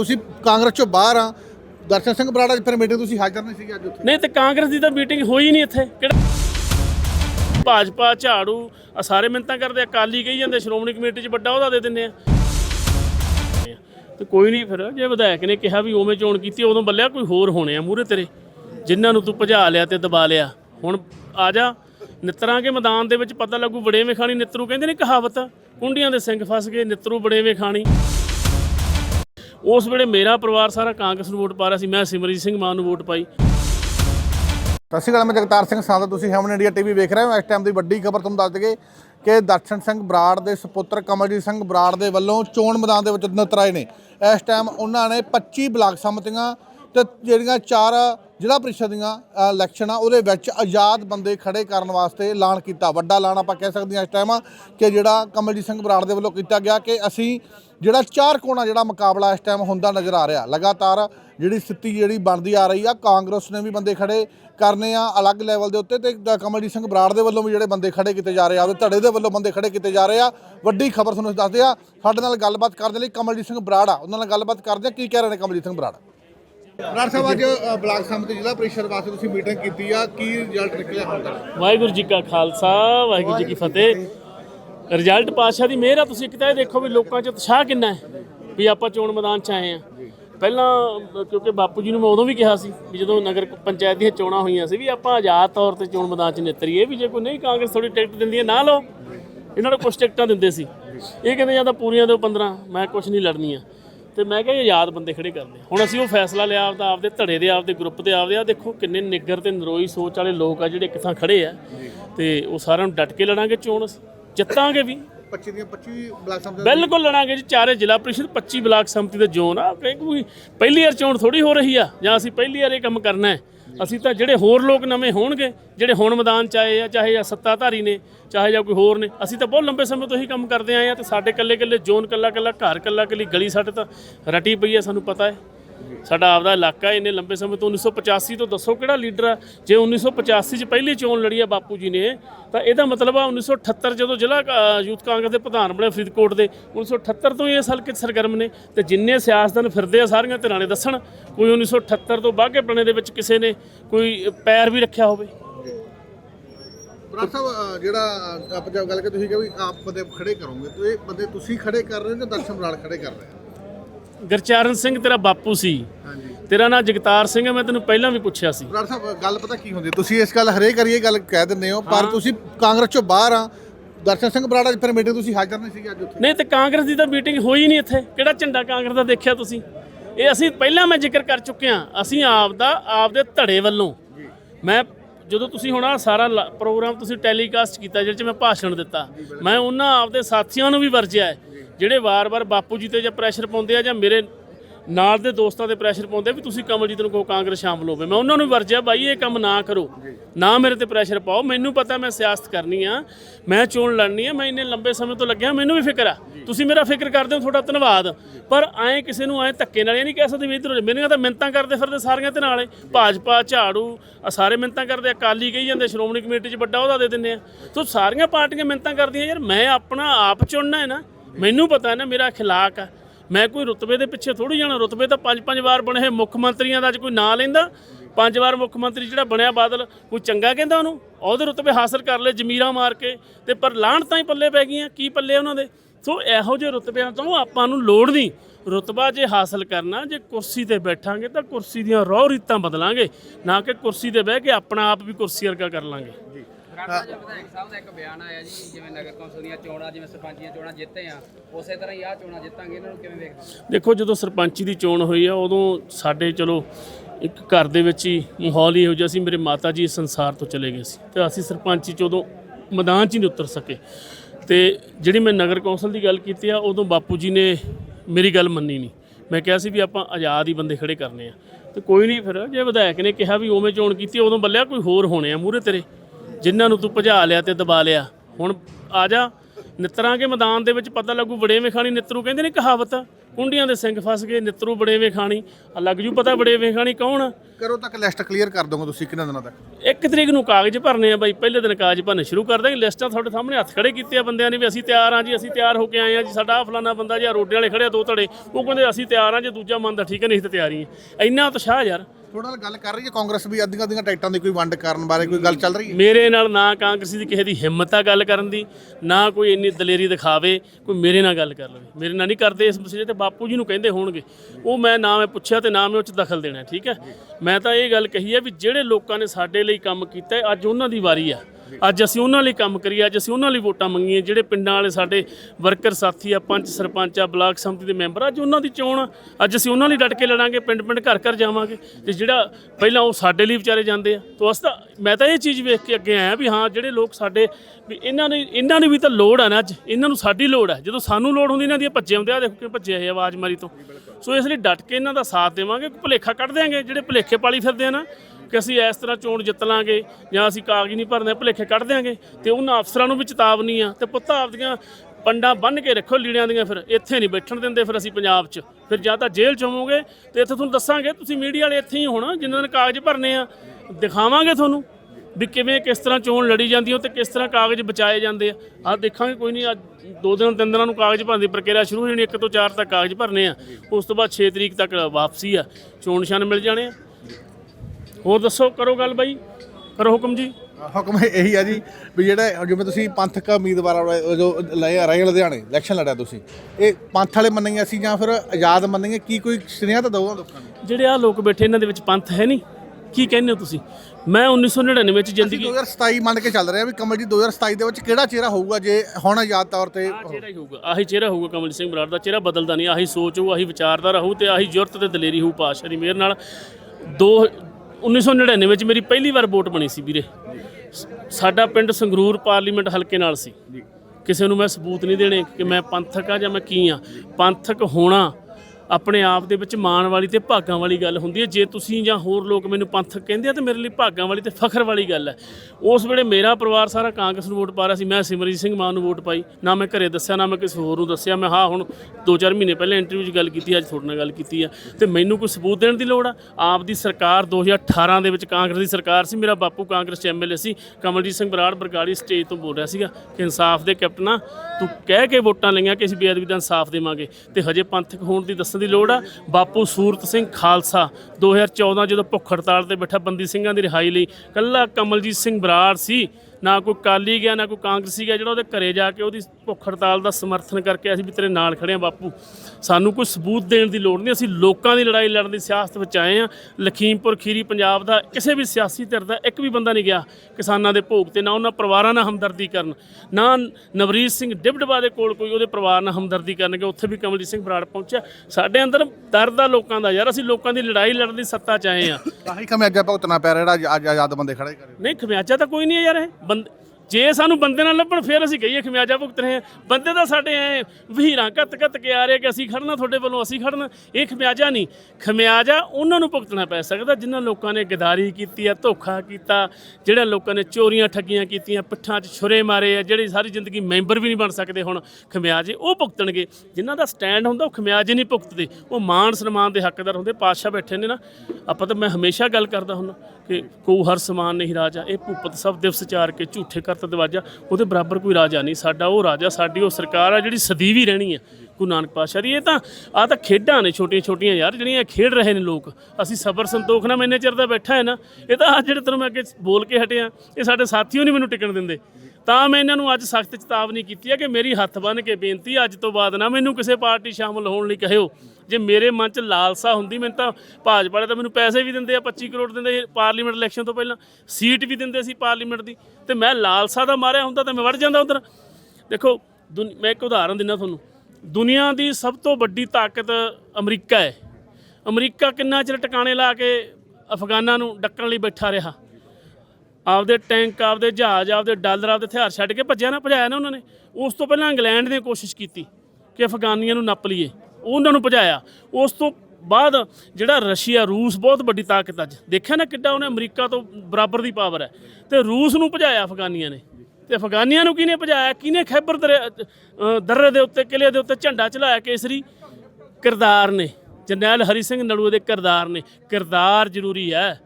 ਤੁਸੀਂ ਕਾਂਗਰਸ ਚੋਂ ਬਾਹਰ ਆ, ਦਰਸ਼ਨ ਸਿੰਘ ਬਰਾੜਾ ਫਿਰ ਮੀਟਿੰਗ ਤੁਸੀਂ ਹਾਜ਼ਰ ਨਹੀਂ ਸੀਗੇ ਅੱਜ ਉੱਥੇ। ਨਹੀਂ ਤੇ ਕਾਂਗਰਸ ਦੀ ਤਾਂ ਮੀਟਿੰਗ ਹੋਈ ਨਹੀਂ ਇੱਥੇ। ਕਿਹੜਾ ਭਾਜਪਾ, ਝਾੜੂ ਆ ਸਾਰੇ ਮਿੰਤਾਂ ਕਰਦੇ ਅਕਾਲੀ ਕਹੀ ਜਾਂਦੇ, ਸ਼੍ਰੋਮਣੀ ਕਮੇਟੀ 'ਚ ਵੱਡਾ ਉਹਦਾ ਦੇ ਦਿੰਦੇ ਆ। ਤੇ ਕੋਈ ਨਹੀਂ ਫਿਰ, ਜੇ ਵਿਧਾਇਕ ਨੇ ਕਿਹਾ ਵੀ ਉਵੇਂ ਚੋਣ ਕੀਤੀ, ਉਦੋਂ ਬੱਲਿਆ ਕੋਈ ਹੋਰ ਹੋਣੇ ਆ ਮੂਹਰੇ ਤੇਰੇ। ਜਿਨ੍ਹਾਂ ਨੂੰ ਤੂੰ ਭਜਾ ਲਿਆ ਤੇ ਦਬਾ ਲਿਆ। ਹੁਣ ਆ ਜਾ ਨਿੱਤਰਾਂ ਕੇ ਮੈਦਾਨ ਦੇ ਵਿੱਚ, ਪਤਾ ਲੱਗੂ ਵੜੇਵੇਂ ਖਾਣੀ ਨਿੱਤਰੂ ਕਹਿੰਦੇ ਨੇ ਕਹਾਵਤ। ਕੁੰਡੀਆਂ ਦੇ ਸਿੰਘ ਫਸ ਗਏ, ਨਿੱਤਰੂ ਵੜੇਵੇਂ ਖਾਣੀ। ਉਸ ਵੇਲੇ ਮੇਰਾ ਪਰਿਵਾਰ ਸਾਰਾ ਕਾਂਗਰਸ ਨੂੰ ਵੋਟ ਪਾ ਰਿਹਾ ਸੀ, ਮੈਂ ਸਿਮਰਜੀਤ ਸਿੰਘ ਮਾਨ ਨੂੰ ਵੋਟ ਪਾਈ। ਸਤਿ ਸ਼੍ਰੀ ਅਕਾਲ, ਮੈਂ ਜਗਤਾਰ ਸਿੰਘ ਸਾਦਾ, ਤੁਸੀਂ ਹੈਮਨ ਇੰਡੀਆ ਟੀਵੀ ਵੇਖ ਰਹੇ ਹੋ। ਇਸ ਟਾਈਮ ਦੀ ਵੱਡੀ ਖਬਰ ਤੁਹਾਨੂੰ ਦੱਸ ਦਈਏ ਕਿ ਦਰਸ਼ਨ ਸਿੰਘ ਬਰਾੜ ਦੇ ਸੁਪੁੱਤਰ ਕਮਲਜੀਤ ਸਿੰਘ ਬਰਾੜ ਦੇ ਵੱਲੋਂ ਚੋਣ ਮੈਦਾਨ ਦੇ ਵਿੱਚ ਨਤਰਾਏ ਨੇ। ਇਸ ਟਾਈਮ ਉਹਨਾਂ ਨੇ 25 ਬਲਾਕ ਸੰਮਤੀਆਂ ਤੇ ਜਿਹੜੀਆਂ ਚਾਰ ਜ਼ਿਲ੍ਹਾ ਪ੍ਰੀਸ਼ਦ ਦੀਆਂ ਅ, ਇਲੈਕਸ਼ਨ ਆ ਉਹਦੇ ਵਿੱਚ ਆਜ਼ਾਦ ਬੰਦੇ ਖੜੇ ਕਰਨ ਵਾਸਤੇ ਐਲਾਨ ਕੀਤਾ। ਵੱਡਾ ਐਲਾਨ ਆਪਾਂ ਕਹਿ ਸਕਦੇ ਹਾਂ ਇਸ ਟਾਈਮ ਕਿ ਜਿਹੜਾ ਕਮਲਜੀਤ ਸਿੰਘ ਬਰਾੜ ਦੇ ਵੱਲੋਂ ਕੀਤਾ ਗਿਆ ਕਿ ਅਸੀਂ ਜਿਹੜਾ ਚਾਰ ਕੋਣਾ ਜਿਹੜਾ ਮੁਕਾਬਲਾ ਇਸ ਟਾਈਮ ਹੁੰਦਾ ਨਜ਼ਰ ਆ ਰਿਹਾ। ਲਗਾਤਾਰ ਜਿਹੜੀ ਸਥਿਤੀ ਜਿਹੜੀ ਬਣਦੀ ਆ ਰਹੀ ਆ ਕਾਂਗਰਸ ਨੇ ਵੀ ਬੰਦੇ ਖੜੇ ਕਰਨੇ ਆ ਅਲੱਗ ਲੈਵਲ ਦੇ ਉੱਤੇ ਤੇ ਕਮਲਜੀਤ ਸਿੰਘ ਬਰਾੜ ਦੇ ਵੱਲੋਂ ਵੀ ਜਿਹੜੇ ਬੰਦੇ ਖੜੇ ਕੀਤੇ ਜਾ ਰਹੇ ਆ ਉਹਦੇ ਧੜੇ ਦੇ ਵੱਲੋਂ ਬੰਦੇ ਖੜੇ ਕੀਤੇ ਜਾ ਰਹੇ ਆ। ਵੱਡੀ ਖਬਰ ਤੁਹਾਨੂੰ ਦੱਸਦੇ ਆ ਸਾਡੇ ਨਾਲ ਗੱਲਬਾਤ ਕਰਨ ਲਈ ਕਮਲਜੀਤ ਸਿੰਘ ਬਰਾੜ ਆ। ਉਹਨਾਂ ਨਾਲ ਗੱਲਬਾਤ ਕਰਦੇ ਆ ਕੀ ਕਹਿ ਰਹੇ ਨੇ ਕਮਲਜੀਤ ਸਿੰਘ ਬਰਾੜ? ਬਰਾੜ ਸਾਹਿਬ ਅੱਜ ਬਲਾਕ ਸੰਮਤੀ ਜ਼ਿਲ੍ਹਾ ਪ੍ਰੀਸ਼ਦ ਵਾਸਤੇ ਤੁਸੀਂ ਮੀਟਿੰਗ ਕੀਤੀ ਆ। ਕੀ ਰਿਜ਼ਲਟ ਨਿਕਲਿਆ ਹੁਣ ਤੱਕ? ਵਾਹਿਗੁਰੂ ਜੀ ਕਾ ਖਾਲਸਾ ਵਾਹਿਗੁਰੂ ਜੀ ਕੀ ਫਤਿਹ। ਰਿਜ਼ਲਟ ਪਾਤਸ਼ਾਹ ਦੀ ਮਿਹਰ ਆ ਤੁਸੀਂ ਇੱਕ ਤਾਂ ਇਹ ਦੇਖੋ ਵੀ ਲੋਕਾਂ 'ਚ ਉਤਸ਼ਾਹ ਕਿੰਨਾ ਹੈ ਵੀ ਆਪਾਂ ਚੋਣ ਮੈਦਾਨ 'ਚ ਆਏ ਆ ਪਹਿਲਾਂ ਕਿਉਂਕਿ ਬਾਪੂ ਜੀ ਨੂੰ ਮੈਂ ਉਦੋਂ ਵੀ ਕਿਹਾ ਸੀ ਵੀ ਜਦੋਂ ਨਗਰ ਪੰਚਾਇਤ ਦੀਆਂ ਚੋਣਾਂ ਹੋਈਆਂ ਸੀ ਵੀ ਆਪਾਂ ਆਜ਼ਾਦ ਤੌਰ ਤੇ ਚੋਣ ਮੈਦਾਨ 'ਚ ਨਿਤਰੀਏ ਵੀ ਜੇ ਕੋਈ ਨਹੀਂ ਕਾਂਗਰਸ ਥੋੜੀ ਟਿਕਟ ਦਿੰਦੀ ਹੈ ਨਾ ਲਓ। ਇਹਨਾਂ ਨੂੰ ਕੁਝ ਟਿਕਟਾਂ ਦਿੰਦੇ ਸੀ। ਇਹ ਕਹਿੰਦੇ ਜਾਂ ਤਾਂ ਪੂਰੀਆਂ ਦਿਓ 15 ਮੈਂ ਕੁਝ ਨਹੀਂ ਲੜਨੀਆਂ। ਤੇ ਮੈਂ ਕਿਹਾ ਇਹ ਆਜ਼ਾਦ ਬੰਦੇ ਖੜੇ ਕਰਦੇ ਹੁਣ ਅਸੀਂ ਉਹ ਫੈਸਲਾ ਲਿਆ ਆਪਦਾ ਆਪਦੇ ਧੜੇ ਦੇ ਆਪਦੇ ਗਰੁੱਪ ਦੇ ਆਪਦੇ ਆ ਦੇਖੋ ਕਿੰਨੇ ਨਿੱਗਰ ਤੇ ਨਰੋਈ ਸੋਚ ਵਾਲੇ ਲੋਕ ਆ ਜਿਹੜੇ ਇੱਕ ਥਾਂ ਖੜੇ ਆ। ਤੇ ਉਹ ਸਾਰਿਆਂ ਨੂੰ ਡਟ ਕੇ ਲੜਾਂਗੇ ਚੋਣ। ਜਿੱਤਾਂਗੇ ਵੀ। 25 ਦੀਆਂ 25 ਬਲਾਕ ਸੰਮਤੀ ਬਿਲਕੁਲ ਲੜਾਂਗੇ ਜੀ। ਚਾਰੇ ਜ਼ਿਲ੍ਹਾ ਪ੍ਰੀਸ਼ਦ 25 ਬਲਾਕ ਸੰਮਤੀ ਦੇ ਜ਼ੋਨ ਆ। ਕੋਈ ਪਹਿਲੀ ਵਾਰ ਚੋਣ ਥੋੜੀ ਹੋ ਰਹੀ ਆ ਜਾਂ ਅਸੀਂ ਪਹਿਲੀ ਵਾਰ ਇਹ ਕੰਮ ਕਰਨਾ ਹੈ। ਅਸੀਂ ਤਾਂ ਜਿਹੜੇ ਹੋਰ ਲੋਕ ਨਵੇਂ ਹੋਣਗੇ, ਜਿਹੜੇ ਹੁਣ ਮੈਦਾਨ ਚ ਆਏ ਆ, ਚਾਹੇ ਜਾਂ ਸੱਤਾਧਾਰੀ ਨੇ, ਚਾਹੇ ਜਾਂ ਕੋਈ ਹੋਰ ਨੇ, ਅਸੀਂ ਤਾਂ ਬਹੁਤ ਲੰਬੇ ਸਮੇਂ ਤੋਂ ਹੀ ਕੰਮ ਕਰਦੇ ਆਏ ਆ ਤੇ ਸਾਡੇ ਕੱਲੇ ਕੱਲੇ ਜ਼ੋਨ ਕੱਲਾ ਕੱਲਾ ਘਰ ਕੱਲਾ ਕੱਲੀ ਗਲੀ ਸਾਡੇ ਤਾਂ ਰਟੀ ਪਈ ਆ, ਸਾਨੂੰ ਪਤਾ ਹੈ। ਸਾਡਾ ਆਪਦਾ ਇਲਾਕਾ ਇੰਨੇ ਲੰਬੇ ਸਮੇਂ ਤੋਂ 1985 ਤੋਂ ਦੱਸੋ ਕਿਹੜਾ ਲੀਡਰ ਆ? ਜੇ 1985 ਚ ਪਹਿਲੀ ਚੋਣ ਲੜੀ ਆ ਬਾਪੂ ਜੀ ਨੇ, ਤਾਂ ਇਹਦਾ ਮਤਲਬ ਆ 1978 ਜਦੋਂ ਜ਼ਿਲ੍ਹਾ ਯੂਥ ਕਾਂਗਰਸ ਦੇ ਪ੍ਰਧਾਨ ਬਣੇ ਫਰੀਦਕੋਟ ਦੇ 1978 ਤੋਂ ਇਸ ਹਲਕੇ ਸਰਗਰਮ ਨੇ, ਤੇ ਜਿੰਨੇ ਸਿਆਸਤਦਾਨ ਫਿਰਦੇ ਆ ਸਾਰੀਆਂ ਧਿਰਾਂ ਨੇ ਦੱਸਣ, ਕੋਈ 1978 ਤੋਂ ਬਾਗੇ ਪਣੇ ਦੇ ਵਿੱਚ ਕਿਸੇ ਨੇ ਕੋਈ ਪੈਰ ਵੀ ਰੱਖਿਆ ਹੋਵੇ। ਸਾਹਿਬ ਜਿਹੜਾ ਆਪਾਂ ਜਦ ਗੱਲ ਕਿ ਤੁਸੀਂ ਕਿਹਾ ਵੀ ਆਪ ਬੰਦੇ ਖੜੇ ਕਰੋਗੇ, ਤੇ ਇਹ ਬੰਦੇ ਤੁਸੀਂ ਖੜੇ ਕਰ ਰਹੇ ਹੋ ਜਾਂ ਦਰਸ਼ਨ ਬਰਾੜ ਖੜੇ ਕਰ ਰਹੇ ਆ? ਗੁਰਚਰਨ ਸਿੰਘ ਤੇਰਾ ਬਾਪੂ ਸੀ। ਹਾਂਜੀ। ਤੇਰਾ ਨਾਂ ਜਗਤਾਰ ਸਿੰਘ ਹੈ ਮੈਂ ਤੈਨੂੰ ਪਹਿਲਾਂ ਵੀ ਪੁੱਛਿਆ ਸੀ। ਬਰਾੜ ਸਾਹਿਬ ਗੱਲ ਪਤਾ ਕੀ ਹੁੰਦੀ ਹੈ? ਤੁਸੀਂ ਇਸ ਗੱਲ ਹਰੇਕ ਇਹ ਗੱਲ ਕਹਿ ਦਿੰਦੇ ਹੋ ਪਰ ਤੁਸੀਂ ਕਾਂਗਰਸ ਚੋਂ ਬਾਹਰ ਆ। ਦਰਸ਼ਨ ਸਿੰਘ ਬਰਾੜਾ ਫਿਰ ਮੀਟਿੰਗ ਤੁਸੀਂ ਹਾਜ਼ਰ ਨਹੀਂ ਸੀਗੇ ਅੱਜ ਉੱਥੇ। ਨਹੀਂ ਤੇ ਕਾਂਗਰਸ ਦੀ ਤਾਂ ਮੀਟਿੰਗ ਹੋਈ ਨਹੀਂ ਇੱਥੇ। ਕਿਹੜਾ ਝੰਡਾ ਕਾਂਗਰਸ ਦਾ ਦੇਖਿਆ ਤੁਸੀਂ? ਇਹ ਅਸੀਂ ਪਹਿਲਾਂ ਮੈਂ ਜ਼ਿਕਰ ਕਰ ਚੁੱਕਿਆ ਅਸੀਂ ਆਪ ਦਾ ਆਪ ਦੇ ਧੜੇ ਵੱਲੋਂ। ਮੈਂ ਜਦੋਂ ਤੁਸੀਂ ਹੁਣ ਆਹ ਸਾਰਾ ਲ- ਪ੍ਰੋਗਰਾਮ ਤੁਸੀਂ ਟੈਲੀਕਾਸਟ ਕੀਤਾ, ਜਿਹਦੇ 'ਚ ਮੈਂ ਭਾਸ਼ਣ ਦਿੱਤਾ, ਮੈਂ ਉਹਨਾਂ ਆਪਦੇ ਸਾਥੀਆਂ ਨੂੰ ਵੀ ਵਰਜਿਆ ਜਿਹੜੇ ਵਾਰ-ਵਾਰ ਬਾਪੂ ਜੀ ਤੇ ਜਾਂ ਪ੍ਰੈਸ਼ਰ ਪਾਉਂਦੇ ਆ ਜਾਂ ਮੇਰੇ ਨਾਲ ਦੇ ਦੋਸਤਾਂ ਦੇ ਪ੍ਰੈਸ਼ਰ ਪਾਉਂਦੇ ਵੀ ਤੁਸੀਂ ਕਮਲਜੀਤ ਨੂੰ ਕਹੋ ਕਾਂਗਰਸ ਸ਼ਾਮਲ ਹੋਵੇ। ਮੈਂ ਉਹਨਾਂ ਨੂੰ ਵਰਜਿਆ ਬਾਈ ਇਹ ਕੰਮ ਨਾ ਕਰੋ। ਨਾ ਮੇਰੇ ਤੇ ਪ੍ਰੈਸ਼ਰ ਪਾਓ। ਮੈਨੂੰ ਪਤਾ ਮੈਂ ਸਿਆਸਤ ਕਰਨੀ ਆ ਮੈਂ ਚੋਣ ਲੜਨੀ ਆ ਮੈਂ ਇੰਨੇ ਲੰਬੇ ਸਮੇਂ ਤੋਂ ਲੱਗਿਆ ਮੈਨੂੰ ਵੀ ਫਿਕਰ ਆ। ਤੁਸੀਂ ਮੇਰਾ ਫਿਕਰ ਕਰਦੇ ਹੋ ਤੁਹਾਡਾ ਧੰਨਵਾਦ। ਪਰ ਐਂ ਕਿਸੇ ਨੂੰ ਐਂ ਧੱਕੇ ਨਾਲ ਇਹ ਨਹੀਂ ਕਹਿ ਸਕਦੇ ਵੀ ਇਧਰ ਮੇਰੀਆਂ ਤਾਂ ਮਿੰਤਾਂ ਕਰਦੇ ਫਿਰਦੇ ਸਾਰੀਆਂ ਤੇ ਨਾਲੇ। ਭਾਜਪਾ ਝਾੜੂ ਆ ਸਾਰੇ ਮਿੰਤਾਂ ਕਰਦੇ ਅਕਾਲੀ ਕਹੀ ਜਾਂਦੇ ਸ਼੍ਰੋਮਣੀ ਕਮੇਟੀ 'ਚ ਵੱਡਾ ਉਹਦਾ ਦੇ ਦਿੰਦੇ ਆ। ਤੋ ਸਾਰੀਆਂ ਪਾਰਟੀਆਂ ਮਿੰਤਾਂ ਕਰਦੀਆਂ ਯਾਰ ਮੈਂ ਆਪਣਾ ਆਪ ਚੁਣਨਾ ਹੈ ਨਾ। ਮੈਨੂੰ ਪਤਾ ਨਾ ਮੇਰਾ ਅਖਲਾਕ ਆ। ਮੈਂ ਕੋਈ ਰੁਤਬੇ ਦੇ ਪਿੱਛੇ ਥੋੜੀ ਜਾਣਾ, ਰੁਤਬੇ ਤਾਂ ਪੰਜ ਪੰਜ ਵਾਰ ਬਣੇ ਹੋਏ ਮੁੱਖ ਮੰਤਰੀਆਂ ਦਾ ਅੱਜ ਕੋਈ ਨਾਂ ਲੈਂਦਾ, ਪੰਜ ਵਾਰ ਮੁੱਖ ਮੰਤਰੀ ਜਿਹੜਾ ਬਣਿਆ ਬਾਦਲ, ਕੋਈ ਚੰਗਾ ਕਹਿੰਦਾ ਉਹਨੂੰ? ਉਹਦੇ ਰੁਤਬੇ ਹਾਸਲ ਕਰ ਲਏ, ਜ਼ਮੀਰਾਂ ਮਾਰ ਕੇ, ਤੇ ਪਰ ਲਾਹਣ ਤਾਂ ਹੀ ਪੱਲੇ ਪੈ ਗਈਆਂ, ਕੀ ਪੱਲੇ ਉਹਨਾਂ ਦੇ? ਸੋ ਇਹੋ ਜਿਹੇ ਰੁਤਬਿਆਂ ਤੋਂ ਆਪਾਂ ਨੂੰ ਲੋੜ ਨਹੀਂ। ਰੁਤਬਾ ਜੇ ਹਾਸਲ ਕਰਨਾ, ਜੇ ਕੁਰਸੀ ਤੇ ਬੈਠਾਂਗੇ ਤਾਂ ਕੁਰਸੀ ਦੀਆਂ ਰੌ ਰੀਤਾਂ ਬਦਲਾਂਗੇ, ਨਾ ਕਿ ਕੁਰਸੀ ਤੇ ਬਹਿ ਕੇ ਆਪਣਾ ਆਪ ਵੀ ਕੁਰਸੀ ਵਰਗਾ ਕਰ ਲਾਂਗੇ। ਰਾਣਾ ਜੀ ਵਿਧਾਇਕ ਸਾਹਿਬ ਦਾ ਇੱਕ ਬਿਆਨ ਆਇਆ ਜੀ ਜਿਵੇਂ ਨਗਰ ਕੌਂਸਲ ਦੀਆਂ ਚੋਣਾਂ ਜਿਵੇਂ ਸਰਪੰਚ ਦੀਆਂ ਚੋਣਾਂ ਜਿੱਤੇ ਆ ਉਸੇ ਤਰ੍ਹਾਂ ਹੀ ਆਹ ਚੋਣਾਂ ਜਿੱਤਾਂਗੇ ਇਹਨਾਂ ਨੂੰ ਕਿਵੇਂ ਵੇਖਦੇ ਹੋ? ਦੇਖੋ ਜਦੋਂ ਸਰਪੰਚੀ ਦੀ ਚੋਣ ਹੋਈ ਆ ਉਦੋਂ ਸਾਡੇ ਚਲੋ ਇੱਕ ਘਰ ਦੇ ਵਿੱਚ ਹੀ ਮਾਹੌਲ ਹੀ ਇਹੋ ਜਿਹਾ ਸੀ ਮੇਰੇ ਮਾਤਾ ਜੀ ਸੰਸਾਰ ਤੋਂ ਚਲੇ ਗਏ ਸੀ। ਤੇ ਅਸੀਂ ਸਰਪੰਚੀ ਚ ਉਦੋਂ ਮੈਦਾਨ 'ਚ ਹੀ ਨਹੀਂ ਉਤਰ ਸਕੇ। ਤੇ ਜਿਹੜੀ ਮੈਂ ਨਗਰ ਕੌਂਸਲ ਦੀ ਗੱਲ ਕੀਤੀ ਆ ਉਦੋਂ ਬਾਪੂ ਜੀ ਨੇ ਮੇਰੀ ਗੱਲ ਮੰਨੀ ਨਹੀਂ। ਮੈਂ ਕਿਹਾ ਸੀ ਵੀ ਆਪਾਂ ਆਜ਼ਾਦ ਹੀ ਬੰਦੇ ਖੜੇ ਕਰਨੇ ਆ। ਤੇ ਕੋਈ ਨਹੀਂ ਫਿਰ ਜੇ ਵਿਧਾਇਕ ਨੇ ਕਿਹਾ ਵੀ ਉਵੇਂ ਚੋਣ ਕੀਤੀ ਉਦੋਂ ਬੱਲਿਆ ਕੋਈ ਹੋਰ ਹੋਣੇ ਆ ਮੂਹਰੇ ਤੇਰੇ। ਜਿਨ੍ਹਾਂ ਨੂੰ ਤੂੰ ਭਜਾ ਲਿਆ ਤੇ ਦਬਾ ਲਿਆ। ਹੁਣ ਆ ਜਾ ਨਿੱਤਰਾਂ ਕੇ ਮੈਦਾਨ ਦੇ ਵਿੱਚ, ਪਤਾ ਲੱਗੂ ਵੜੇਵੇਂ ਖਾਣੀ ਨਿੱਤਰੂ ਕਹਿੰਦੇ ਨੇ ਕਹਾਵਤ। ਕੁੰਡੀਆਂ ਦੇ ਸਿੰਘ ਫਸ ਗਏ, ਨਿੱਤਰੂ ਬੜੇਵੇਂ ਖਾਣੀ। ਆ ਲੱਗ ਜੂ ਪਤਾ ਬੜੇਵੇਂ ਖਾਣੀ ਕੌਣ ਕਰੋ ਤੱਕ ਲਿਸਟ ਕਲੀਅਰ ਕਰ ਦੋਗੇ ਤੁਸੀਂ? ਕਿੰਨੇ ਦਿਨਾਂ ਤੱਕ? ਇੱਕ ਤਰੀਕ ਨੂੰ ਕਾਗਜ਼ ਭਰਨੇ ਆ ਬਾਈ ਪਹਿਲੇ ਦਿਨ ਕਾਗਜ਼ ਭਰਨੇ ਸ਼ੁਰੂ ਕਰ ਦਾਂਗੇ ਲਿਸਟਾਂ ਤੁਹਾਡੇ ਸਾਹਮਣੇ ਹੱਥ ਖੜੇ ਕੀਤੇ ਆ ਬੰਦਿਆਂ ਨੇ ਵੀ ਅਸੀਂ ਤਿਆਰ ਆ ਜੀ ਅਸੀਂ ਤਿਆਰ ਹੋ ਕੇ ਆਏ ਆ ਜੀ। ਸਾਡਾ ਆਹ ਫਲਾਨਾ ਬੰਦਾ ਜੀ ਰੋਡੇ ਵਾਲੇ ਖੜੇ ਆ ਦੋ ਧੜੇ। ਉਹ ਕਹਿੰਦੇ ਅਸੀਂ ਤਿਆਰ ਆ ਜੇ ਦੂਜਾ ਮੰਨਦਾ ਠੀਕ ਹੈ ਨਹੀਂ ਤਾਂ ਤਿਆਰੀ ਹੈ ਇੰਨਾ ਉਤਸ਼ਾਹ ਯਾਰ। ਥੋੜਾ ਨਾਲ ਗੱਲ ਕਰ ਰਹੀ ਹੈ ਕਾਂਗਰਸ ਵੀ ਅੱਧੀਆਂ ਅੱਧੀਆਂ ਟਿਕਟਾਂ ਦੀ ਕੋਈ ਵੰਡ ਕਰਨ ਬਾਰੇ ਕੋਈ ਗੱਲ ਚੱਲ ਰਹੀ ਹੈ? ਮੇਰੇ ਨਾਲ ਨਾ ਕਾਂਗਰਸੀ ਦੀ ਕਿਸੇ ਦੀ ਹਿੰਮਤ ਆ ਗੱਲ ਕਰਨ ਦੀ ਨਾ ਕੋਈ ਇੰਨੀ ਦਲੇਰੀ ਦਿਖਾਵੇ ਕੋਈ ਮੇਰੇ ਨਾਲ ਗੱਲ ਕਰ ਲਵੇ। ਮੇਰੇ ਨਾਲ ਨਹੀਂ ਕਰਦੇ ਇਸ ਮਸਲੇ ਤੇ ਬਾਪੂ ਜੀ ਨੂੰ ਕਹਿੰਦੇ ਹੋਣਗੇ। ਉਹ ਮੈਂ ਨਾ ਮੈਂ ਪੁੱਛਿਆ ਤੇ ਨਾ ਮੈਂ ਉਹ ਚ ਦਖਲ ਦੇਣਾ ਠੀਕ ਹੈ? ਮੈਂ ਮੈਂ ਤਾਂ ਇਹ ਗੱਲ ਕਹੀ ਹੈ ਵੀ ਜਿਹੜੇ ਲੋਕਾਂ ਨੇ ਸਾਡੇ ਲਈ ਕੰਮ ਕੀਤਾ ਅੱਜ ਉਹਨਾਂ ਦੀ ਵਾਰੀ ਆ। ਅੱਜ ਅਸੀਂ ਉਹਨਾਂ ਲਈ ਕੰਮ ਕਰੀਏ ਅੱਜ ਅਸੀਂ ਉਹਨਾਂ ਲਈ ਵੋਟਾਂ ਮੰਗੀਏ ਜਿਹੜੇ ਪਿੰਡਾਂ ਵਾਲੇ ਸਾਡੇ ਵਰਕਰ ਸਾਥੀ ਆ ਪੰਚ ਸਰਪੰਚ ਆ ਬਲਾਕ ਸੰਮਤੀ ਦੇ ਮੈਂਬਰ ਆ, ਅੱਜ ਉਹਨਾਂ ਦੀ ਚੋਣ ਆ। ਅੱਜ ਅਸੀਂ ਉਹਨਾਂ ਲਈ ਡਟ ਕੇ ਲੜਾਂਗੇ ਪਿੰਡ ਪਿੰਡ ਘਰ ਘਰ ਜਾਵਾਂਗੇ। ਤੇ ਜਿਹੜਾ ਪਹਿਲਾਂ ਉਹ ਸਾਡੇ ਲਈ ਵਿਚਾਰੇ ਜਾਂਦੇ ਆ ਤੋਂ ਅਸਤਾ ਮੈਂ ਤਾਂ ਇਹ ਚੀਜ਼ ਵੇਖ ਕੇ ਅੱਗੇ ਆਇਆ ਵੀ ਹਾਂ ਜਿਹੜੇ ਲੋਕ ਸਾਡੇ ਵੀ ਇਹਨਾਂ ਨੇ ਇਹਨਾਂ ਨੂੰ ਵੀ ਤਾਂ ਲੋੜ ਆ ਨਾ ਅੱਜ ਇਹਨਾਂ ਨੂੰ ਸਾਡੀ ਲੋੜ ਹੈ ਜਦੋਂ ਸਾਨੂੰ ਲੋੜ ਹੁੰਦੀ ਇਹਨਾਂ ਦੀ ਭੱਜੇ ਆਉਂਦੇ ਆ ਦੇਖੋ ਕਿ ਭੱਜੇ ਇਹ ਆਵਾਜ਼ ਮਾਰੀ ਤੋਂ। ਸੋ ਇਸ ਲਈ ਡਟ ਕੇ ਇਹਨਾਂ ਦਾ ਸਾਥ ਦੇਵਾਂਗੇ ਭੁਲੇਖਾ ਕੱਢ ਦਿਆਂਗੇ ਜਿਹੜੇ ਭੁਲੇਖੇ ਪਾਲੀ ਫਿਰਦੇ ਆ ਨਾ ਕਿ ਅਸੀਂ ਇਸ ਤਰ੍ਹਾਂ ਚੋਣ ਜਿੱਤ ਲਾਂਗੇ ਜਾਂ ਅਸੀਂ ਕਾਗਜ਼ ਨਹੀਂ ਭਰਨੇ, ਭੁਲੇਖੇ ਕੱਢ ਦਿਆਂਗੇ ਤੇ ਉਹਨਾਂ ਅਫਸਰਾਂ ਨੂੰ ਵੀ ਚੇਤਾਵਨੀ ਆ ਤੇ ਪੁੱਤ ਆਪਦੀਆਂ ਪੰਡਾਂ ਬੰਨ ਕੇ ਰੱਖੋ ਲੀੜਿਆਂ ਦੀਆਂ ਫਿਰ, ਇੱਥੇ ਨਹੀਂ ਬੈਠਣ ਦਿੰਦੇ ਫਿਰ ਅਸੀਂ ਪੰਜਾਬ 'ਚ। ਫਿਰ ਜਾਂ ਤਾਂ ਜੇਲ੍ਹ 'ਚ ਹੋਵੋਗੇ ਤੇ ਇੱਥੇ ਤੁਹਾਨੂੰ ਦੱਸਾਂਗੇ, ਤੁਸੀਂ ਮੀਡੀਆ ਵਾਲੇ ਇੱਥੇ ਹੀ ਹੋਣਾ ਜਿਨ੍ਹਾਂ ਨੇ ਕਾਗਜ਼ ਭਰਨੇ ਆ, ਦਿਖਾਵਾਂਗੇ ਤੁਹਾਨੂੰ ਵੀ ਕਿਵੇਂ ਕਿਸ ਤਰ੍ਹਾਂ ਚੋਣ ਲੜੀ ਜਾਂਦੀ ਹੈ ਤੇ ਕਿਸ ਤਰ੍ਹਾਂ ਕਾਗਜ਼ ਬਚਾਏ ਜਾਂਦੇ ਆ। ਆਹ ਦੇਖਾਂਗੇ, ਕੋਈ ਨਹੀਂ, ਅੱਜ ਦੋ ਦਿਨ, ਤਿੰਨ ਦਿਨਾਂ ਨੂੰ ਕਾਗਜ਼ ਭਰਨ ਦੀ ਪ੍ਰਕਿਰਿਆ ਸ਼ੁਰੂ ਹੋ ਜਾਣੀ 1 ਤੋਂ 4 ਤੱਕ ਕਾਗਜ਼ ਭਰਨੇ ਆ। ਉਸ ਤੋਂ ਬਾਅਦ 6 ਤਰੀਕ ਤੱਕ ਵਾਪਸੀ ਆ, ਚੋਣ ਨਿਸ਼ਾਨ ਮਿਲ ਜਾਣੇ ਆ। ਹੋਰ ਦੱਸੋ ਕਰੋ ਗੱਲ ਬਾਈ। ਕਰੋ ਹੁਕਮ ਜੀ। ਹੁਕਮ ਇਹੀ ਆ ਜੀ ਵੀ ਜਿਹੜਾ ਜਿਵੇਂ ਤੁਸੀਂ ਪੰਥਕ ਉਮੀਦਵਾਰ ਵਾਲੇ ਜੋ ਲਏ ਆ ਰਹੇ ਲੁਧਿਆਣੇ ਇਲੈਕਸ਼ਨ ਲੜਿਆ ਤੁਸੀਂ ਇਹ ਪੰਥ ਵਾਲੇ ਮੰਨੀਏ ਅਸੀਂ ਜਾਂ ਫਿਰ ਆਜ਼ਾਦ ਮੰਨੀਏ ਕੀ ਕੋਈ ਸੁਨੇਹਾ ਤਾਂ ਦਊਗਾ ਲੋਕਾਂ ਨੂੰ? ਜਿਹੜੇ ਆ ਲੋਕ ਬੈਠੇ ਇਹਨਾਂ ਦੇ ਵਿੱਚ ਪੰਥ ਹੈ ਨਹੀਂ ਕੀ ਕਹਿੰਦੇ ਹੋ ਤੁਸੀਂ? ਮੈਂ 1999 ਵਿੱਚ ਜ਼ਿੰਦਗੀ 2027 ਮੰਨ ਕੇ ਚੱਲ ਰਹੇ ਵੀ ਕਮਲ ਜੀ 2027 ਦੇ ਵਿੱਚ ਕਿਹੜਾ ਚਿਹਰਾ ਹੋਊਗਾ ਜੇ ਹੁਣ ਆਜ਼ਾਦ ਤੌਰ ਤੇ ਆਹ ਚਿਹਰਾ ਹੀ ਹੋਊਗਾ ਆਹੀ ਚਿਹਰਾ ਹੋਊਗਾ ਕਮਲ ਸਿੰਘ ਬਰਾੜ ਦਾ ਚਿਹਰਾ ਬਦਲਦਾ ਨਹੀਂ ਆਹੀ ਸੋਚ ਹੋਊ ਆਹੀ ਵਿਚਾਰਦਾ ਰਹੂ ਤੇ ਆਹੀ ਜੁਰਤ ਤੇ ਦਲੇਰੀ ਹੋਊ ਪਾਸ਼ਾ ਦੀ ਮਿਹਰ ਨਾਲ। ਦੋ 1999 ਵਿੱਚ ਮੇਰੀ ਪਹਿਲੀ ਵਾਰ ਵੋਟ ਬਣੀ ਸੀ ਵੀਰੇ। ਸਾਡਾ ਪਿੰਡ ਸੰਗਰੂਰ ਪਾਰਲੀਮੈਂਟ ਹਲਕੇ ਨਾਲ ਸੀ। ਕਿਸੇ ਨੂੰ ਮੈਂ ਸਬੂਤ ਨਹੀਂ ਦੇਣੇ ਕਿ ਮੈਂ ਪੰਥਕ ਆ ਜਾਂ ਮੈਂ ਕੀ ਆ। ਪੰਥਕ ਹੋਣਾ ਆਪਣੇ ਆਪ ਦੇ ਵਿੱਚ ਮਾਣ ਵਾਲੀ ਤੇ ਭਾਗਾਂ ਵਾਲੀ ਗੱਲ ਹੁੰਦੀ ਹੈ। ਜੇ ਤੁਸੀਂ ਜਾਂ ਹੋਰ ਲੋਕ ਮੈਨੂੰ ਪੰਥਕ ਕਹਿੰਦੇ ਆ ਤੇ ਮੇਰੇ ਲਈ ਭਾਗਾਂ ਵਾਲੀ ਤੇ ਫਖਰ ਵਾਲੀ ਗੱਲ ਹੈ। ਉਸ ਵੇਲੇ ਮੇਰਾ ਪਰਿਵਾਰ ਸਾਰਾ ਕਾਂਗਰਸ ਨੂੰ ਵੋਟ ਪਾ ਰਿਹਾ ਸੀ। ਮੈਂ ਸਿਮਰਜੀਤ ਸਿੰਘ ਮਾਨ ਨੂੰ ਵੋਟ ਪਾਈ। ਨਾ ਮੈਂ ਘਰੇ ਦੱਸਿਆ, ਨਾ ਮੈਂ ਕਿਸੇ ਹੋਰ ਨੂੰ ਦੱਸਿਆ। ਮੈਂ ਹਾਂ, ਹੁਣ 2-4 ਮਹੀਨੇ ਪਹਿਲਾਂ ਇੰਟਰਵਿਊ 'ਚ ਗੱਲ ਕੀਤੀ, ਅੱਜ ਤੁਹਾਡੇ ਨਾਲ ਗੱਲ ਕੀਤੀ ਆ। ਤੇ ਮੈਨੂੰ ਕੋਈ ਸਬੂਤ ਦੇਣ ਦੀ ਲੋੜ ਆ? ਆਪ ਦੀ ਸਰਕਾਰ 2018 ਦੇ ਵਿੱਚ ਕਾਂਗਰਸ ਦੀ ਸਰਕਾਰ ਸੀ। ਮੇਰਾ ਬਾਪੂ ਕਾਂਗਰਸ 'ਚ ਐਮਐਲਏ ਸੀ। ਕਮਲਜੀਤ ਸਿੰਘ ਬਰਾੜ ਬਰਗਾੜੀ ਸਟੇਜ ਤੋਂ ਬੋਲ ਰਿਹਾ ਸੀਗਾ ਕਿ ਇਨਸਾਫ ਦੇ ਕੈਪਟਨਾ ਤੂੰ ਕਹਿ ਕੇ ਵੋਟਾਂ ਲਈਆਂ ਕਿ ਅਸੀਂ ਬੇਅਦਬੀ ਦਾ ਇਨਸਾਫ ਦੇਵਾਂਗੇ। ਤੇ ਹਜੇ ਪੰਥਕ ਹੋਣ ਦੀ ਦੱਸਣ ਦੀ ਲੋੜ ਆ। ਬਾਪੂ ਸੂਰਤ ਸਿੰਘ ਖਾਲਸਾ 2014 ਜਦੋਂ ਭੁੱਖ ਹੜਤਾਲ ਤੇ ਬੈਠਾ ਬੰਦੀ ਸਿੰਘਾਂ ਦੀ ਰਿਹਾਈ ਲਈ ਕੱਲਾ ਕਮਲਜੀਤ ਸਿੰਘ ਬਰਾੜ ਸੀ ਨਾ ਕੋਈ ਕਾਲੀ ਗਿਆ ਨਾ ਕੋਈ ਕਾਂਗਰਸੀ ਗਿਆ ਜਿਹੜਾ ਉਹਦੇ ਘਰੇ ਜਾ ਕੇ ਉਹਦੀ ਭੁੱਖ ਹੜਤਾਲ ਦਾ ਸਮਰਥਨ ਕਰਕੇ ਅਸੀਂ ਵੀ ਤੇਰੇ ਨਾਲ ਖੜੇ ਆ ਬਾਪੂ। ਸਾਨੂੰ ਕੋਈ ਸਬੂਤ ਦੇਣ ਦੀ ਲੋੜ ਨਹੀਂ ਅਸੀਂ ਲੋਕਾਂ ਦੀ ਲੜਾਈ ਲੜਨ ਦੀ ਸਿਆਸਤ ਵਿੱਚ ਆਏ ਆ ਲਖੀਮਪੁਰ ਖੀਰੀ ਪੰਜਾਬ ਦਾ ਕਿਸੇ ਵੀ ਸਿਆਸੀ ਧਿਰ ਦਾ ਇੱਕ ਵੀ ਬੰਦਾ ਨਹੀਂ ਗਿਆ ਕਿਸਾਨਾਂ ਦੇ ਭੋਗ ਤੇ ਨਾ ਉਹਨਾਂ ਪਰਿਵਾਰਾਂ ਨਾਲ ਹਮਦਰਦੀ ਕਰਨ ਨਾ ਨਵਰੀਤ ਸਿੰਘ ਡਿਬਡਬਾ ਦੇ ਕੋਲ ਕੋਈ ਉਹਦੇ ਪਰਿਵਾਰ ਨਾਲ ਹਮਦਰਦੀ ਕਰਨਗੇ। ਉੱਥੇ ਵੀ ਕਮਲਜੀਤ ਸਿੰਘ ਬਰਾੜ ਪਹੁੰਚਿਆ। ਸਾਡੇ ਅੰਦਰ ਦਰਦ ਆ ਲੋਕਾਂ ਦਾ ਯਾਰ ਅਸੀਂ ਲੋਕਾਂ ਦੀ ਲੜਾਈ ਲੜਨ ਦੀ ਸੱਤਾ ਚ ਆਏ ਆ ਤਾਂ ਹੀ ਕਮਿਆਜਾ ਭੁਗਤਣਾ ਪੈ ਰਿਹਾ ਜਿਹੜਾ ਅੱਜ ਆਜ਼ਾਦ ਬੰਦੇ ਖੜੇ ਕਰੇ। ਨਹੀਂ ਖਮਿਆਜਾ ਤਾਂ ਕੋਈ ਨਹੀਂ ਹੈ ਯਾਰ ਇਹ। ਬੰਦ ਜੇ ਸਾਨੂੰ ਬੰਦੇ ਨਾਲ ਲੱਭਣ, ਫਿਰ ਅਸੀਂ ਕਹੀਏ ਖਮਿਆਜਾ ਭੁਗਤ ਰਹੇ ਹਾਂ। ਬੰਦੇ ਤਾਂ ਸਾਡੇ ਐ ਵਹੀਰਾਂ ਘੱਤ ਘੱਤ ਕੇ ਆ ਰਹੇ ਕਿ ਅਸੀਂ ਖੜਨਾ ਤੁਹਾਡੇ ਵੱਲੋਂ, ਅਸੀਂ ਖੜਨਾ। ਇਹ ਖਮਿਆਜਾ ਨਹੀਂ। ਖਮਿਆਜਾ ਉਹਨਾਂ ਨੂੰ ਭੁਗਤਣਾ ਪੈ ਸਕਦਾ, ਜਿਨ੍ਹਾਂ ਲੋਕਾਂ ਨੇ ਗਦਾਰੀ ਕੀਤੀ ਹੈ ਧੋਖਾ ਕੀਤਾ, ਜਿਹੜਾ ਲੋਕਾਂ ਨੇ ਚੋਰੀਆਂ ਠੱਗੀਆਂ ਕੀਤੀਆਂ, ਪਿੱਠਾਂ 'ਚ ਛੁਰੇ ਮਾਰੇ ਆ, ਜਿਹੜੇ ਸਾਰੀ ਜ਼ਿੰਦਗੀ ਮੈਂਬਰ ਵੀ ਨਹੀਂ ਬਣ ਸਕਦੇ ਹੁਣ ਖਮਿਆਜੇ, ਉਹ ਭੁਗਤਣਗੇ। ਜਿਨ੍ਹਾਂ ਦਾ ਸਟੈਂਡ ਹੁੰਦਾ, ਉਹ ਖਮਿਆਜੇ ਨਹੀਂ ਭੁਗਤਦੇ। ਉਹ ਮਾਣ ਸਨਮਾਨ ਦੇ ਹੱਕਦਾਰ ਹੁੰਦੇ, ਪਾਤਸ਼ਾਹ ਬੈਠੇ ਨੇ ਨਾ। ਆਪਾਂ ਤਾਂ ਮੈਂ ਹਮੇਸ਼ਾ ਗੱਲ ਕਰਦਾ ਹੁੰਦਾ ਕਿ ਕੋ ਹਰ ਸਮਾਨ ਨਹੀਂ ਰਾਜਾ, ਇਹ ਭੂਪਤ ਸਭ ਦਿਵਸ ਚਾਰ ਕੇ ਝੂਠੇ ਕਰ ਕਰਤ ਦਵਾਜਾ ਉਹਦੇ ਬਰਾਬਰ ਕੋਈ ਰਾਜਾ ਨਹੀਂ, ਸਾਡਾ ਉਹ ਰਾਜਾ, ਸਾਡੀ ਉਹ ਸਰਕਾਰ ਆ ਜਿਹੜੀ ਸਦੀਵੀ ਰਹਿਣੀ ਆ, ਗੁਰੂ ਨਾਨਕ ਪਾਤਸ਼ਾਹ ਦੀ। ਇਹ ਤਾਂ ਆ ਤਾਂ ਖੇਡਾਂ ਨੇ ਛੋਟੀਆਂ ਛੋਟੀਆਂ ਯਾਰ, ਜਿਹੜੀਆਂ ਖੇਡ ਰਹੇ ਨੇ ਲੋਕ। ਅਸੀਂ ਸਬਰ ਸੰਤੋਖ ਨਾਲ ਮੈਨੇ ਚਿਰ ਦਾ ਬੈਠਾ ਹੈ ਨਾ। ਇਹ ਤਾਂ ਆਹ ਜਿਹੜੇ ਤੈਨੂੰ ਮੈਂ ਅੱਗੇ ਬੋਲ ਕੇ ਹਟਿਆ, ਇਹ ਸਾਡੇ ਸਾਥੀਓ ਨਹੀਂ ਮੈਨੂੰ ਟਿਕਣ ਦਿੰਦੇ। ਤਾਂ ਮੈਂ ਇਹਨਾਂ ਨੂੰ ਅੱਜ ਸਖਤ ਚੇਤਾਵਨੀ ਕੀਤੀ ਹੈ ਕਿ ਮੇਰੀ ਹੱਥ ਬੰਨ ਕੇ ਬੇਨਤੀ ਅੱਜ ਤੋਂ ਬਾਅਦ ਨਾ ਮੈਨੂੰ ਕਿਸੇ ਪਾਰਟੀ ਸ਼ਾਮਲ ਹੋਣ ਲਈ ਕਹਿਓ। ਜੇ ਮੇਰੇ ਮਨ 'ਚ ਲਾਲਸਾ ਹੁੰਦੀ, ਮੈਨੂੰ ਤਾਂ ਭਾਜਪਾ ਵਾਲੇ ਤਾਂ ਮੈਨੂੰ ਪੈਸੇ ਵੀ ਦਿੰਦੇ ਆ 25 ਕਰੋੜ ਦਿੰਦੇ ਪਾਰਲੀਮੈਂਟ ਇਲੈਕਸ਼ਨ ਤੋਂ ਪਹਿਲਾਂ, ਸੀਟ ਵੀ ਦਿੰਦੇ ਸੀ ਪਾਰਲੀਮੈਂਟ ਦੀ। ਤੇ ਮੈਂ ਲਾਲਸਾ ਦਾ ਮਾਰਿਆ ਹੁੰਦਾ ਤਾਂ ਮੈਂ ਵੜ ਜਾਂਦਾ ਉਧਰ। ਦੇਖੋ, ਦੁਨ- ਮੈਂ ਇੱਕ ਉਦਾਹਰਨ ਦਿੰਦਾ ਤੁਹਾਨੂੰ। ਦੁਨੀਆ ਦੀ ਸਭ ਤੋਂ ਵੱਡੀ ਤਾਕਤ ਅਮਰੀਕਾ ਹੈ। ਅਮਰੀਕਾ ਕਿੰਨਾ ਚਿਰ ਟਿਕਾਣੇ ਲਾ ਕੇ ਅਫਗਾਨਾਂ ਨੂੰ ਡੱਕਣ ਲਈ ਬੈਠਾ ਰਿਹਾ? ਆਪਦੇ ਟੈਂਕ, ਆਪਦੇ ਜਹਾਜ਼, ਆਪਦੇ ਡਾਲਰ, ਆਪਦੇ ਹਥਿਆਰ ਛੱਡ ਕੇ ਭੱਜਿਆ ਨਾ, ਭਜਾਇਆ ਨਾ ਉਹਨਾਂ ਨੇ। ਉਸ ਤੋਂ ਪਹਿਲਾਂ ਇੰਗਲੈਂਡ ਨੇ ਕੋਸ਼ਿਸ਼ ਕੀਤੀ ਕਿ ਅਫਗਾਨੀਆਂ ਨੂੰ ਨੱਪ ਲਈਏ। ਉਹਨਾਂ ਨੂੰ ਭਜਾਇਆ। ਉਸ ਤੋਂ ਬਾਅਦ ਜਿਹੜਾ ਰਸ਼ੀਆ ਰੂਸ ਬਹੁਤ ਵੱਡੀ ਤਾਕਤ ਅੱਜ। ਦੇਖਿਆ ਨਾ ਕਿੱਡਾ ਉਹਨੇ ਅਮਰੀਕਾ ਤੋਂ ਬਰਾਬਰ ਦੀ ਪਾਵਰ ਹੈ। ਤੇ ਰੂਸ ਨੂੰ ਭਜਾਇਆ ਅਫਗਾਨੀਆਂ ਨੇ। ਤੇ ਅਫਗਾਨੀਆਂ ਨੂੰ ਕਿਹਨੇ ਭਜਾਇਆ? ਕਿਹਨੇ ਖੈਬਰ ਦਰਿਆ- ਅ, ਦੇ ਉੱਤੇ ਕਿਲੇ ਦੇ ਉੱਤੇ ਝੰਡਾ ਚਲਾਇਆ ਕੇਸਰੀ? ਕਿਰਦਾਰ ਨੇ। ਜਰਨੈਲ ਹਰੀ ਸਿੰਘ ਨਲੂਏ ਦੇ ਕਿਰਦਾਰ ਨੇ। ਕਿਰਦਾਰ ਜ਼ਰੂਰੀ ਹੈ।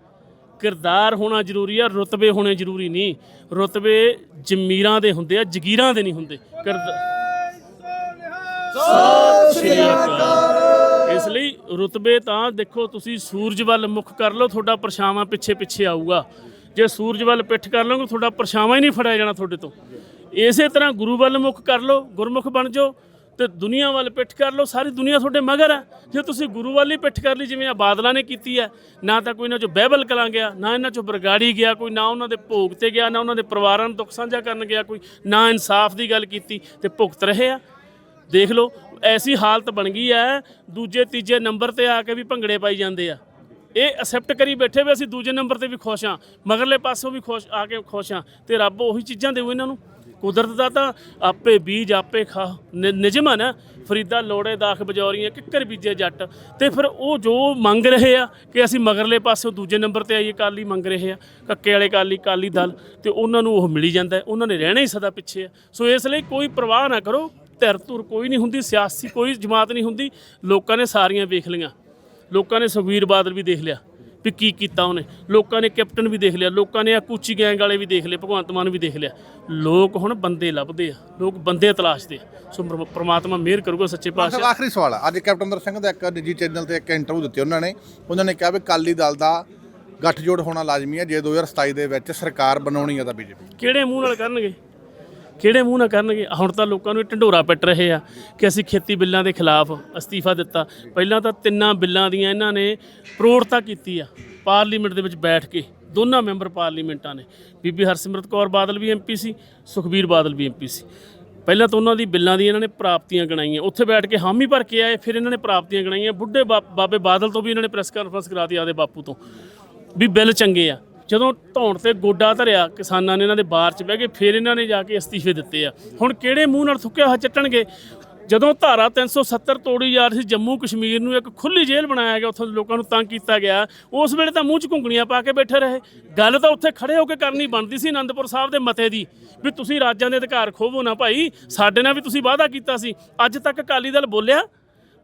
ਕਿਰਦਾਰ ਹੋਣਾ ਜ਼ਰੂਰੀ ਹੈ ਰੁਤਬੇ ਹੋਣੇ ਜ਼ਰੂਰੀ ਨਹੀਂ। ਰੁਤਬੇ ਜ਼ਮੀਰਾਂ ਦੇ ਹੁੰਦੇ ਆ ਜਗੀਰਾਂ ਦੇ ਨਹੀਂ ਹੁੰਦੇ। ਕਿਰਦਾਰ ਸ੍ਰੀ ਅਕਾਲ। ਇਸ ਲਈ ਰੁਤਬੇ ਤਾਂ ਦੇਖੋ ਤੁਸੀਂ ਸੂਰਜ ਵੱਲ ਮੁਖ ਕਰ ਲਓ ਤੁਹਾਡਾ ਪਰਛਾਵਾਂ ਪਿੱਛੇ ਪਿੱਛੇ ਆਊਗਾ। ਜੇ ਸੂਰਜ ਵੱਲ ਪਿੱਠ ਕਰ ਲਓਗੇ ਤੁਹਾਡਾ ਪਰਛਾਵਾਂ ਹੀ ਨਹੀਂ ਫੜਿਆ ਜਾਣਾ ਤੁਹਾਡੇ ਤੋਂ। ਇਸੇ ਤਰ੍ਹਾਂ ਗੁਰੂ ਵੱਲ ਮੁਖ ਕਰ ਲਓ ਗੁਰਮੁਖ ਬਣ ਜਾਓ ਤੇ ਦੁਨੀਆ ਵੱਲ ਪਿੱਠ ਕਰ ਲਓ ਸਾਰੀ ਦੁਨੀਆ ਤੁਹਾਡੇ ਮਗਰ ਹੈ ਜੇ ਤੁਸੀਂ ਗੁਰੂ ਵੱਲ ਹੀ ਪਿੱਠ ਕਰ ਲਈ ਜਿਵੇਂ ਆ ਬਾਦਲਾਂ ਨੇ ਕੀਤੀ ਹੈ ਨਾ ਤਾਂ ਕੋਈ ਇਹਨਾਂ ਚੋਂ ਬਾਈਬਲ ਕਲਾਂ ਗਿਆ ਨਾ ਇਹਨਾਂ ਚੋਂ ਬਰਗਾੜੀ ਗਿਆ ਕੋਈ ਨਾ ਉਹਨਾਂ ਦੇ ਭੋਗ ਤੇ ਗਿਆ ਨਾ ਉਹਨਾਂ ਦੇ ਪਰਿਵਾਰਾਂ ਨੂੰ ਦੁੱਖ ਸਾਂਝਾ ਕਰਨ ਗਿਆ ਕੋਈ ਨਾ ਇਨਸਾਫ ਦੀ ਗੱਲ ਕੀਤੀ ਤੇ ਭੁਗਤ ਰਹੇ ਆ। ਦੇਖ ਲਓ, ਐਸੀ ਹਾਲਤ ਬਣ ਗਈ ਹੈ, ਦੂਜੇ, ਤੀਜੇ ਨੰਬਰ ਤੇ ਆ ਕੇ ਵੀ ਭੰਗੜੇ ਪਾਈ ਜਾਂਦੇ ਆ। ਇਹ ਅਸੈਪਟ ਕਰੀ ਬੈਠੇ ਵੀ ਅਸੀਂ ਦੂਜੇ ਨੰਬਰ ਤੇ ਵੀ ਖੁਸ਼ ਹਾਂ, ਮਗਰਲੇ ਪਾਸੋਂ ਵੀ ਖੁਸ਼, ਆ ਕੇ ਖੁਸ਼ ਹਾਂ ਤੇ ਰੱਬ ਉਹੀ ਚੀਜ਼ਾਂ ਦੇਊ ਇਹਨਾਂ ਨੂੰ। ਕੁਦਰਤ ਦਾ ਤਾਂ ਆਪੇ ਬੀਜ ਆਪੇ ਖਾ ਨਿ- ਨਿਜਮ ਆ ਨਾ, ਫਰੀਦਾ ਲੋੜੇ ਦਾਖ ਬਜੌਰੀਆਂ, ਕਿੱਕਰ ਬੀਜੇ ਜੱਟ। ਤੇ ਫਿਰ ਉਹ ਜੋ ਮੰਗ ਰਹੇ ਆ ਕਿ ਅਸੀਂ ਮਗਰਲੇ ਪਾਸੋਂ ਦੂਜੇ ਨੰਬਰ ਤੇ ਆਈਏ, ਕਾਲੀ ਮੰਗ ਰਹੇ ਆ, ਕੱਕੇ ਵਾਲੇ ਕਾਲੀ ਕਾਲੀ ਦਲ, ਤੇ ਉਹਨਾਂ ਨੂੰ ਉਹ ਮਿਲੀ ਜਾਂਦਾ ਉਹਨਾਂ ਨੇ ਰਹਿਣਾ ਹੀ ਸਦਾ ਪਿੱਛੇ ਆ। ਸੋ ਇਸ ਲਈ ਕੋਈ ਪਰਵਾਹ ਨਾ ਕਰੋ ਧਿਰ ਧੁਰ ਕੋਈ ਨਹੀਂ ਹੁੰਦੀ ਸਿਆਸੀ ਕੋਈ ਜਮਾਤ ਨਹੀਂ ਹੁੰਦੀ। ਲੋਕਾਂ ਨੇ ਸਾਰੀਆਂ ਵੇਖ ਲਈਆਂ। ਲੋਕਾਂ ਨੇ ਸੁਖਵੀਰ ਬਾਦਲ ਵੀ ਦੇਖ ਲਿਆ ਵੀ ਕੀ ਕੀਤਾ ਉਹਨੇ। ਲੋਕਾਂ ਨੇ ਕੈਪਟਨ ਵੀ ਦੇਖ ਲਿਆ। ਲੋਕਾਂ ਨੇ ਆ ਕੂਚੀ ਗੈਂਗ ਵਾਲੇ ਵੀ ਦੇਖ ਲਏ ਭਗਵੰਤ ਮਾਨ ਵੀ ਦੇਖ ਲਿਆ। ਲੋਕ ਹੁਣ ਬੰਦੇ ਲੱਭਦੇ ਆ। ਲੋਕ ਬੰਦੇ ਤਲਾਸ਼ਦੇ ਆ। ਸੋ ਪ੍ਰ- ਪ੍ਰਮਾਤਮਾ ਮਿਹਰ ਕਰੂਗਾ ਸੱਚੇ ਪਾਤਸ਼ਾਹ। ਆਖਰੀ ਸਵਾਲ ਆ। ਅੱਜ ਕੈਪਟਨ ਅਮਰਿੰਦਰ ਸਿੰਘ ਦਾ ਇੱਕ ਨਿੱਜੀ ਚੈਨਲ ਤੇ ਇੱਕ ਇੰਟਰਵਿਊ ਦਿੱਤੀ ਉਹਨਾਂ ਨੇ। ਉਹਨਾਂ ਨੇ ਕਿਹਾ ਵੀ ਕਾਲੀ ਦਲ ਦਾ ਗੱਠਜੋੜ ਹੋਣਾ ਲਾਜ਼ਮੀ ਹੈ ਜੇ 2027 ਦੇ ਵਿੱਚ ਸਰਕਾਰ ਬਣਾਉਣੀ ਹੈ ਤਾਂ ਬੀਜੇਪੀ। ਕਿਹੜੇ ਮੂੰਹ ਨਾਲ ਕਰਨਗੇ? ਕਿਹੜੇ ਮੂੰਹ ਨਾਲ ਕਰਨਗੇ? ਹੁਣ ਤਾਂ ਲੋਕਾਂ ਨੂੰ ਇਹ ਢੰਡੋਰਾ ਪਿੱਟ ਰਹੇ ਆ ਕਿ ਅਸੀਂ ਖੇਤੀ ਬਿੱਲਾਂ ਦੇ ਖਿਲਾਫ ਅਸਤੀਫਾ ਦਿੱਤਾ। ਪਹਿਲਾਂ ਤਾਂ ਤਿੰਨਾਂ ਬਿੱਲਾਂ ਦੀਆਂ ਇਹਨਾਂ ਨੇ ਪ੍ਰੋੜਤਾ ਕੀਤੀ ਆ, ਪਾਰਲੀਮੈਂਟ ਦੇ ਵਿੱਚ ਬੈਠ ਕੇ। ਦੋਨਾਂ ਮੈਂਬਰ ਪਾਰਲੀਮੈਂਟਾਂ ਨੇ। ਬੀਬੀ ਹਰਸਿਮਰਤ ਕੌਰ ਬਾਦਲ ਵੀ ਐਮਪੀ ਸੀ, ਸੁਖਬੀਰ ਬਾਦਲ ਵੀ ਐਮਪੀ ਸੀ। ਪਹਿਲਾਂ ਤਾਂ ਉਹਨਾਂ ਦੀ ਬਿੱਲਾਂ ਦੀ ਇਹਨਾਂ ਨੇ ਪ੍ਰਾਪਤੀਆਂ ਗਣਾਈਆਂ। ਉੱਥੇ ਬੈਠ ਕੇ ਹਾਮੀ ਭਰ ਕੇ ਆਏ, ਫਿਰ ਇਹਨਾਂ ਨੇ ਪ੍ਰਾਪਤੀਆਂ ਗਣਾਈਆਂ। ਬੁੱਢੇ ਬਾ- ਬਾਬੇ ਬਾਦਲ ਤੋਂ ਵੀ ਇਹਨਾਂ ਨੇ ਪ੍ਰੈਸ ਕਾਨਫਰੰਸ ਕਰਾਤੀ ਆਦੇ ਬਾਪੂ ਤੋਂ। ਵੀ ਬਿੱਲ ਚੰਗੇ ਆ। ਜਦੋਂ ਧੌਣ ਤੇ ਗੋਡਾ ਧਰਿਆ, ਕਿਸਾਨਾਂ ਨੇ ਇਹਨਾਂ ਦੇ ਬਾਰ 'ਚ ਬਹਿ ਕੇ ਫਿਰ ਇਹਨਾਂ ਨੇ ਜਾ ਕੇ ਅਸਤੀਫੇ ਦਿੱਤੇ ਆ। ਹੁਣ ਕਿਹੜੇ ਮੂੰਹ ਨਾਲ ਥੁੱਕਿਆ ਹੋਇਆ ਚੱਟਣਗੇ? ਜਦੋਂ ਧਾਰਾ 370 ਤੋੜੀ ਜਾ ਰਹੀ ਸੀ ਜੰਮੂ ਕਸ਼ਮੀਰ ਨੂੰ ਇੱਕ ਖੁੱਲੀ ਜੇਲ੍ਹ ਬਣਾਇਆ ਗਿਆ, ਉੱਥੋਂ ਦੇ ਲੋਕਾਂ ਨੂੰ ਤੰਗ ਕੀਤਾ ਗਿਆ। ਉਸ ਵੇਲੇ ਤਾਂ ਮੂੰਹ 'ਚ ਘੁੰਗਣੀਆਂ ਪਾ ਕੇ ਬੈਠੇ ਰਹੇ। ਗੱਲ ਤਾਂ ਉੱਥੇ ਖੜੇ ਹੋ ਕੇ ਕਰਨੀ ਬਣਦੀ ਸੀ ਅਨੰਦਪੁਰ ਸਾਹਿਬ ਦੇ ਮਤੇ ਦੀ, ਵੀ ਤੁਸੀਂ ਰਾਜਾਂ ਦੇ ਅਧਿਕਾਰ ਖੋਵੋ ਨਾ ਭਾਈ, ਸਾਡੇ ਨਾਲ ਵੀ ਤੁਸੀਂ ਵਾਅਦਾ ਕੀਤਾ ਸੀ। ਅੱਜ ਤੱਕ ਅਕਾਲੀ ਦਲ ਬੋਲਿਆ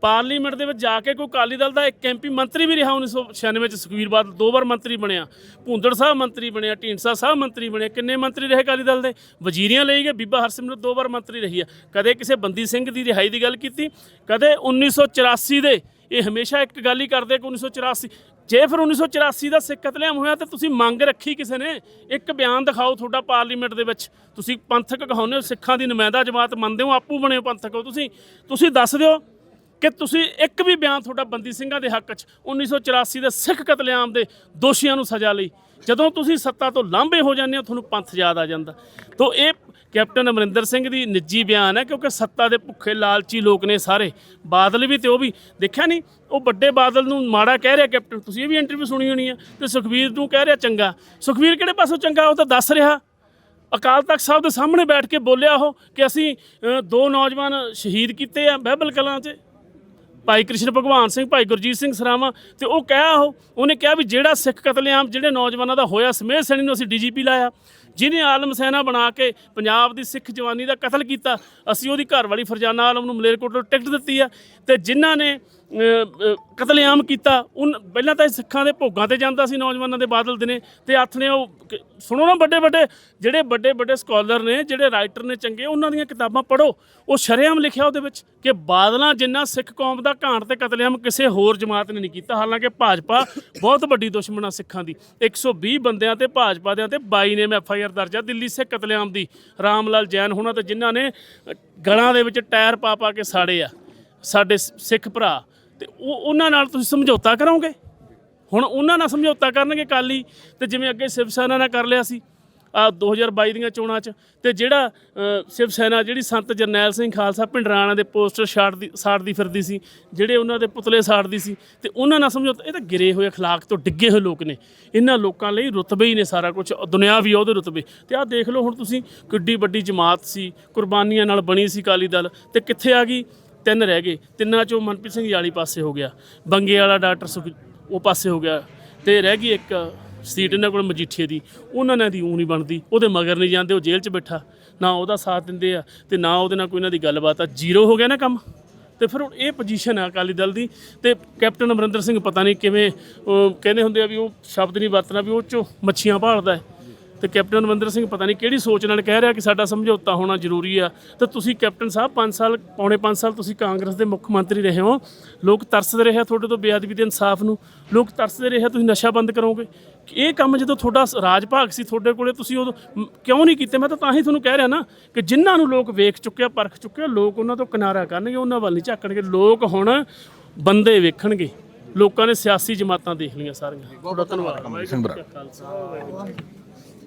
ਪਾਰਲੀਮੈਂਟ ਦੇ ਵਿੱਚ ਜਾ ਕੇ ਕੋਈ ਅਕਾਲੀ ਦਲ ਦਾ ਇੱਕ ਐਮਪੀ ਮੰਤਰੀ ਵੀ ਰਿਹਾ 1996 ਚ ਸੁਖਬੀਰ ਬਾਦਲ ਦੋ ਵਾਰ ਮੰਤਰੀ ਬਣਿਆ। ਭੁੰਦੜ ਸਾਹਿਬ ਮੰਤਰੀ ਬਣਿਆ, ਢੀਂਡਸਾ ਸਾਹਿਬ ਮੰਤਰੀ ਬਣਿਆ। ਕਿੰਨੇ ਮੰਤਰੀ ਰਹੇ ਅਕਾਲੀ ਦਲ ਦੇ? ਵਜ਼ੀਰੀਆਂ ਲਈ ਗਏ, ਬੀਬਾ ਹਰਸਿਮਰਤ ਦੋ ਵਾਰ ਮੰਤਰੀ ਰਹੀ ਆ ਕਦੇ ਕਿਸੇ ਬੰਦੀ ਸਿੰਘ ਦੀ ਰਿਹਾਈ ਦੀ ਗੱਲ ਕੀਤੀ, ਕਦੇ 1984 ਦੇ। ਇਹ ਹਮੇਸ਼ਾ ਇੱਕ ਗੱਲ ਹੀ ਕਰਦੇ ਕਿ 1984 ਜੇ ਫਿਰ 1984 ਦਾ ਸਿੱਖ ਕਤਲੇਆਮ ਹੋਇਆ ਤਾਂ ਤੁਸੀਂ ਮੰਗ ਰੱਖੀ ਕਿਸੇ ਨੇ? ਇੱਕ ਬਿਆਨ ਦਿਖਾਓ ਤੁਹਾਡਾ ਪਾਰਲੀਮੈਂਟ ਦੇ ਵਿੱਚ। ਤੁਸੀਂ ਪੰਥਕ ਕਹਾਉਂਦੇ ਹੋ, ਸਿੱਖਾਂ ਦੀ ਨੁਮਾਇੰਦਾ ਜਮਾਤ ਮੰਨਦੇ ਹੋ, ਆਪੂ ਬਣੇ ਹੋ ਪੰਥਕ ਹੋ। ਤੁਸੀਂ ਤੁਸੀਂ ਦੱਸ ਦਿਓ। ਕਿ ਤੁਸੀਂ ਇੱਕ ਵੀ ਬਿਆਨ ਤੁਹਾਡਾ ਬੰਦੀ ਸਿੰਘਾਂ ਦੇ ਹੱਕ 'ਚ 1984 ਦੇ ਸਿੱਖ ਕਤਲੇਆਮ ਦੇ ਦੋਸ਼ੀਆਂ ਨੂੰ ਸਜ਼ਾ ਲਈ। ਜਦੋਂ ਤੁਸੀਂ ਸੱਤਾ ਤੋਂ ਲਾਂਭੇ ਹੋ ਜਾਂਦੇ ਹੋ, ਤੁਹਾਨੂੰ ਪੰਥ ਯਾਦ ਆ ਜਾਂਦਾ। ਤੋਂ ਇਹ ਕੈਪਟਨ ਅਮਰਿੰਦਰ ਸਿੰਘ ਦੀ ਨਿੱਜੀ ਬਿਆਨ ਹੈ, ਕਿਉਂਕਿ ਸੱਤਾ ਦੇ ਭੁੱਖੇ ਲਾਲਚੀ ਲੋਕ ਨੇ ਸਾਰੇ। ਬਾਦਲ ਵੀ ਤੇ ਉਹ ਵੀ। ਦੇਖਿਆ ਨਹੀਂ ਉਹ ਵੱਡੇ ਬਾਦਲ ਨੂੰ ਮਾੜਾ ਕਹਿ ਰਿਹਾ ਕੈਪਟਨ, ਤੁਸੀਂ ਇਹ ਵੀ ਇੰਟਰਵਿਊ ਸੁਣੀ ਹੋਣੀ ਹੈ ਤੇ ਸੁਖਵੀਰ ਨੂੰ ਕਹਿ ਰਿਹਾ ਚੰਗਾ। ਸੁਖਵੀਰ ਕਿਹੜੇ ਪਾਸੋਂ ਚੰਗਾ, ਉਹ ਤਾਂ ਦੱਸ ਰਿਹਾ। ਅਕਾਲ ਤਖਤ ਸਾਹਿਬ ਦੇ ਸਾਹਮਣੇ ਬੈਠ ਕੇ ਬੋਲਿਆ ਉਹ ਕਿ ਅਸੀਂ ਦੋ ਨੌਜਵਾਨ ਸ਼ਹੀਦ ਕੀਤੇ ਆ ਬਹਿਬਲ ਕਲਾਂ 'ਚ। ਭਾਈ ਕ੍ਰਿਸ਼ਨ ਭਗਵਾਨ ਸਿੰਘ, ਭਾਈ ਗੁਰਜੀਤ ਸਿੰਘ ਸਰਾਵਾਂ ਤੇ ਉਹ ਕਹਿਆ ਉਹ, ਉਹਨੇ ਕਿਹਾ ਵੀ ਜਿਹੜਾ ਸਿੱਖ ਕਤਲੇਆਮ, ਜਿਹੜੇ ਨੌਜਵਾਨਾਂ ਦਾ ਹੋਇਆ ਸਮੇਤ ਸੈਣੀ ਨੂੰ ਅਸੀਂ ਡੀਜੀਪੀ ਲਾਇਆ। ਜਿਹਨੇ ਆਲਮ ਸੈਨਾ ਬਣਾ ਕੇ ਪੰਜਾਬ ਦੀ ਸਿੱਖ ਜਵਾਨੀ ਦਾ ਕਤਲ ਕੀਤਾ, ਅਸੀਂ ਉਹਦੀ ਘਰ ਵਾਲੀ ਫਰਜ਼ਾਨਾ ਆਲਮ ਨੂੰ ਮਲੇਰਕੋਟਲੋਂ ਟਿਕਟ ਦਿੱਤੀ ਆ ਤੇ ਜਿਨ੍ਹਾਂ ਨੇ ਕਤਲੇਆਮ ਕੀਤਾ, ਉਨ, ਪਹਿਲਾਂ ਤਾਂ ਸਿੱਖਾਂ ਦੇ ਭੋਗਾਂ ਤੇ ਜਾਂਦਾ ਸੀ ਨੌਜਵਾਨਾਂ ਦੇ ਬਾਦਲ ਦਿਨੇ ਨੇ ਤੇ ਹੱਥ ਨੇ ਉਹ ਸੁਣੋ ਨਾ ਵੱਡੇ ਵੱਡੇ ਜਿਹੜੇ ਵੱਡੇ ਵੱਡੇ ਸਕਾਲਰ ਨੇ, ਜਿਹੜੇ ਰਾਈਟਰ ਨੇ ਚੰਗੇ, ਉਹਨਾਂ ਦੀਆਂ ਕਿਤਾਬਾਂ ਪੜ੍ਹੋ, ਉਹ ਸ਼ਰੇਆਮ ਲਿਖਿਆ ਉਹਦੇ ਵਿੱਚ ਕਿ ਬਾਦਲਾਂ ਜਿੰਨਾ ਸਿੱਖ ਕੌਮ ਦਾ ਘਾਣ ਤੇ ਕਤਲੇਆਮ ਕਿਸੇ ਹੋਰ ਜਮਾਤ ਨੇ ਨਹੀਂ ਕੀਤਾ, ਹਾਲਾਂਕਿ ਭਾਜਪਾ ਬਹੁਤ ਵੱਡੀ ਦੁਸ਼ਮਣ ਆ ਸਿੱਖਾਂ ਦੀ 120 ਬੰਦਿਆਂ ਤੇ ਭਾਜਪਾ ਦਿਆਂ ਤੇ 22 ਨੇ ਐਫ ਆਈ ਦਰਜ ਆ ਦਿੱਲੀ ਸਿੱਖ ਕਤਲੇਆਮ ਦੀ ਰਾਮ ਲਾਲ ਜੈਨ ਹੋਣਾ ਤੇ ਜਿਨ੍ਹਾਂ ਨੇ ਗਲਾਂ ਦੇ ਵਿੱਚ ਟਾਇਰ ਪਾ ਪਾ ਕੇ ਸਾੜੇ ਆ, ਸਾਡੇ ਸਿੱਖ ਭਰਾ। ਤੇ ਉਹ ਉਹਨਾਂ ਨਾਲ ਤੁਸੀਂ ਸਮਝੌਤਾ ਕਰੋਗੇ? ਹੁਣ ਉਹਨਾਂ ਨਾਲ ਸਮਝੌਤਾ ਕਰਨਗੇ ਕਾਲੀ ਤੇ ਜਿਵੇਂ ਅੱਗੇ ਸ਼ਿਵ ਸੈਨਾ ਨਾਲ ਕਰ ਲਿਆ ਸੀ ਆ 2022 ਦੀਆਂ ਚੋਣਾਂ 'ਚ ਤੇ ਜਿਹੜਾ ਅ, ਸ਼ਿਵ ਸੈਨਾ ਜਿਹੜੀ ਸੰਤ ਜਰਨੈਲ ਸਿੰਘ ਖਾਲਸਾ ਪਿੰਡਰਾਣਾ ਦੇ ਪੋਸਟਰ ਛਾੜਦੀ ਸਾੜਦੀ ਫਿਰਦੀ ਸੀ ਜਿਹੜੇ ਉਹਨਾਂ ਦੇ ਪੁਤਲੇ ਸਾੜਦੀ ਸੀ ਤੇ ਉਹਨਾਂ ਨਾਲ ਸਮਝੌਤਾ ਇਹ ਤਾਂ ਗਿਰੇ ਹੋਏ اخلاق ਤੋਂ ਡਿੱਗੇ ਹੋਏ ਲੋਕ ਨੇ ਇਹਨਾਂ ਲੋਕਾਂ ਲਈ ਰੁਤਬੇ ਹੀ ਨੇ ਸਾਰਾ ਕੁਝ ਦੁਨਿਆਵੀ ਉਹਦੇ ਰੁਤਬੇ ਤੇ ਆਹ ਦੇਖ ਲਓ ਹੁਣ ਤੁਸੀਂ ਕਿੱਡੀ ਵੱਡੀ ਜਮਾਤ ਸੀ ਕੁਰਬਾਨੀਆਂ ਨਾਲ ਬਣੀ ਸੀ ਕਾਲੀ ਦਲ ਤੇ ਕਿੱਥੇ ਆ ਗਈ ਤਿੰਨ ਰਹਿ ਗਏ ਤਿੰਨਾਂ ਚੋਂ ਮਨਪ੍ਰੀਤ ਸਿੰਘ ਯਾਲੀ ਪਾਸੇ ਹੋ ਗਿਆ ਬੰਗੇ ਵਾਲਾ ਡਾਕਟਰ ਸੁਖ ਉਹ ਪਾਸੇ ਹੋ ਗਿਆ ਤੇ ਰਹਿ ਗਈ ਇੱਕ ਸੀਟ ਇਹਨਾਂ ਕੋਲ ਮਜੀਠੀਏ ਦੀ, ਉਹਨਾਂ ਨੇ ਦੀ ਊਂ ਨਹੀਂ ਬਣਦੀ। ਉਹਦੇ ਮਗਰ ਨਹੀਂ ਜਾਂਦੇ, ਉਹ ਜੇਲ੍ਹ 'ਚ ਬੈਠਾ। ਨਾ ਉਹਦਾ ਸਾਥ ਦਿੰਦੇ ਆ ਤੇ ਨਾ ਉਹਦੇ ਨਾਲ ਕੋਈ ਇਹਨਾਂ ਦੀ ਗੱਲਬਾਤ ਆ। ਜ਼ੀਰੋ ਹੋ ਗਿਆ ਨਾ ਕੰਮ। ਤੇ ਫਿਰ ਹੁਣ ਇਹ ਪੋਜੀਸ਼ਨ ਆ ਅਕਾਲੀ ਦਲ ਦੀ। ਤੇ ਕੈਪਟਨ ਅਮਰਿੰਦਰ ਸਿੰਘ ਪਤਾ ਨਹੀਂ ਕਿਵੇਂ ਉਹ ਕਹਿੰਦੇ ਹੁੰਦੇ ਆ ਵੀ ਉਹ ਸ਼ਬਦ ਨਹੀਂ ਵਰਤਣਾ ਵੀ ਉਹ ਚੋਂ ਮੱਛੀਆਂ ਭਾਲਦਾ ਹੈ। ਤੇ ਕੈਪਟਨ ਅਮਰਿੰਦਰ ਸਿੰਘ ਪਤਾ ਨਹੀਂ ਕਿਹੜੀ ਸੋਚ ਨਾਲ ਕਹਿ ਰਿਹਾ ਕਿ ਸਾਡਾ ਸਮਝੌਤਾ ਹੋਣਾ ਜ਼ਰੂਰੀ ਆ। ਤੇ ਤੁਸੀਂ ਕੈਪਟਨ ਸਾਹਿਬ 5 ਸਾਲ, ਪੌਣੇ 5 ਸਾਲ ਤੁਸੀਂ ਕਾਂਗਰਸ ਦੇ ਮੁੱਖ ਮੰਤਰੀ ਰਹੇ ਹੋ। ਲੋਕ ਤਰਸਦੇ ਰਹੇ ਆ ਤੁਹਾਡੇ ਤੋਂ ਬੇਅਦਬੀ ਦੇ ਇਨਸਾਫ ਨੂੰ। ਲੋਕ ਤਰਸਦੇ ਰਹੇ ਤੁਸੀਂ ਨਸ਼ਾ ਬੰਦ ਕਰੋਗੇ। ਇਹ ਕੰਮ ਜਦੋਂ ਤੁਹਾਡਾ ਰਾਜ ਭਾਗ ਸੀ ਤੁਹਾਡੇ ਕੋਲੇ ਤੁਸੀਂ ਉਦੋਂ ਮ- ਕਿਉਂ ਨਹੀਂ ਕੀਤੇ? ਮੈਂ ਤਾਂ ਤਾਂ ਹੀ ਤੁਹਾਨੂੰ ਕਹਿ ਰਿਹਾ ਨਾ ਕਿ ਜਿਨ੍ਹਾਂ ਨੂੰ ਲੋਕ ਵੇਖ ਚੁੱਕੇ ਆ ਪਰਖ ਚੁੱਕੇ ਆ ਲੋਕ ਉਹਨਾਂ ਤੋਂ ਕਿਨਾਰਾ ਕਰਨਗੇ ਉਹਨਾਂ ਵੱਲ ਨਹੀਂ ਝਾਕਣਗੇ। ਲੋਕ ਹੁਣ ਬੰਦੇ ਵੇਖਣਗੇ। ਲੋਕਾਂ ਨੇ ਸਿਆਸੀ ਜਮਾਤਾਂ ਦੇਖ ਲਈਆਂ ਸਾਰੀਆਂ। ਧੰਨਵਾਦ। ਸਿੰਘ ਬਰਾੜ